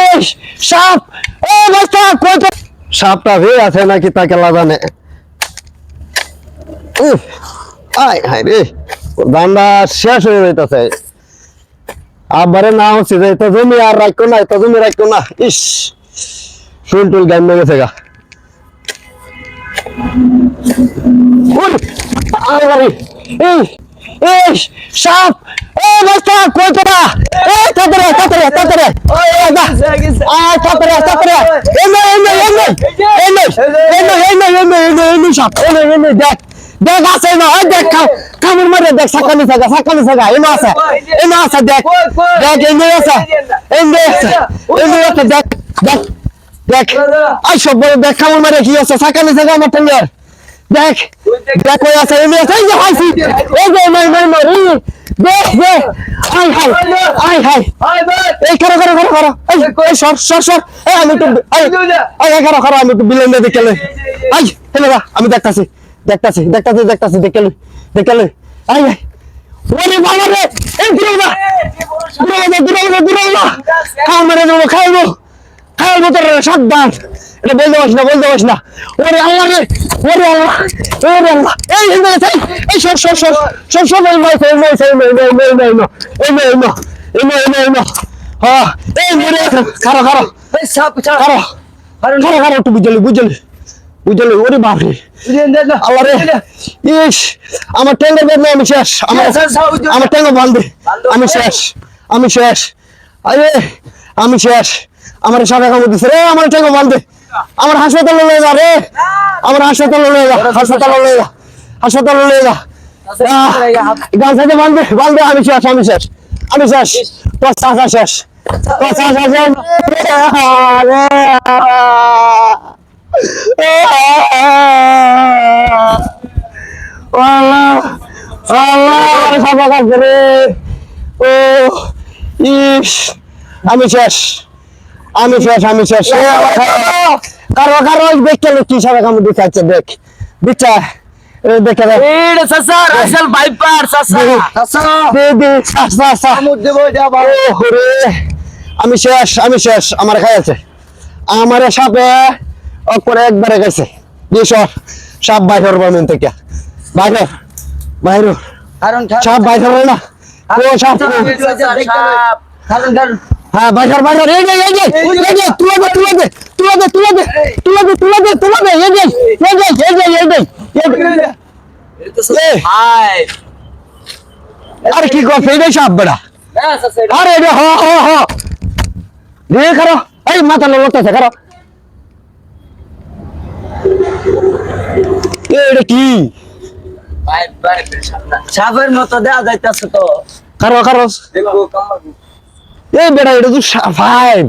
ইস সাপ! ও বাচ্চা কই সাপটা হয়ে আছে নাকি তাকে লাগানে আয় হায় রে দান্ডা শেষ হয়ে যাইতেছে। আবারে না হচ্ছে যে তো জমি আর রাখো না তো জমি রাখো না ইস শুল টুল গান গেছে গা। ওরে, আল্লাহ রে, এই এই সাপ! ও বাচ্চা কই তোরা এই তাড়াতাড়ি তাড়াতাড়ি তাড়াতাড়ি। ওই দা আয় তাড়াতাড়ি তাড়াতাড়ি। এনে এনে এনে এনে এনে এনে এনে এনে এনে সাপ। এনে এনে দেখ। দেখ আছে না। ওই দেখ কামড় মারে দেখ সাকানি সাগা সাকানি সাগা এনে আছে। এনে আছে দেখ। দেখ এনে আছে। এনে আছে। এনে আছে দেখ দেখ দেখ। আই সব বড় দেখ কামড় মারে কি আছে? সাকানি সাগা আমার টেঙ্গার দেখ দেখ ওই আছে এনে আছে যে হাসি এই যে নাই নাই এই দেখ দেখ আই হাই আই হাই এই করো করো করো করো এই এই সর সর সর এই আমি এই এই এই করো করো আমি একটু বিলেন দিয়ে দেখলে আই হেলে বা আমি দেখতাছি দেখতাছি দেখতাছি দেখতাছি দেখলে দেখলে আই আই ওরে বাবা রে। এই দূরে না দূরে না দূরে না খাও মেরে দেবো খাইবো। খাইবো তোর সাবধান এটা বলতে পারিস না বলতে পারিস না ওরে আল্লাহ রে ওরে আল্লাহ ওরে আল্লাহ এই এই এই এই সর সর সর সর সর এই মাই এই মাই এই মাই এই মাই এই মাই এই মাই এই মাই এই মাই এই মাই এই মাই হ্যাঁ এই মরে আছে খারো খারো খারো খারো খারো একটু বুঝলি বুঝলি বুঝলি ওরে বাপ রে আল্লাহ রে ইস আমার ট্যাঙ্গের বেদ আমি শেষ আমার আমার ট্যাঙ্গ বান্ধে আমি শেষ আমি শেষ আরে আমি শেষ আমার সাদা কামড় দিছে রে আমার ট্যাঙ্গ বান্ধে আমার হাসপাতালে লয়ে যা রে আমার হাসপাতালে লয়ে যা হাসপাতালে লয়ে যা হাসপাতালে লয়ে যা গান সাথে বান্ধে দে আমি শেষ আমি শেষ আমি শেষ তোর চাষা শেষ তোর চাষা শেষ আল্লাহ সাফা রে ও ইস আমি শেষ আমি শেষ আমি শেষ। কারও কারও। দেখতে লোক কি সাফা কামড় দিতে দেখ। দিচ্ছে দেখে আমি শেষ আমি শেষ। আমার খাই আছে। আমার সাপে করে একবারে গেছে। দিশর সাপ বাইর বামেন থেকে। বাইর বাইর সাপ বাইর না। সাপ। হ্যাঁ বাইর বাইর এই যে এই যে এই যে তুলে দে তুলে দে তুলে দে তুলে দে তুলে দে তুলে দে তুলে দে এই যে এই যে এই যে এই যে আরে কি করছে এই সাপ বড়া আরে রে হ হ হ। রে করো এই মাথা লড়তেছে করো এটা কি? সাপের মতো দেওয়া যাইতেছে তো। কারও কারও এই বেটা এটা তো ফাইভ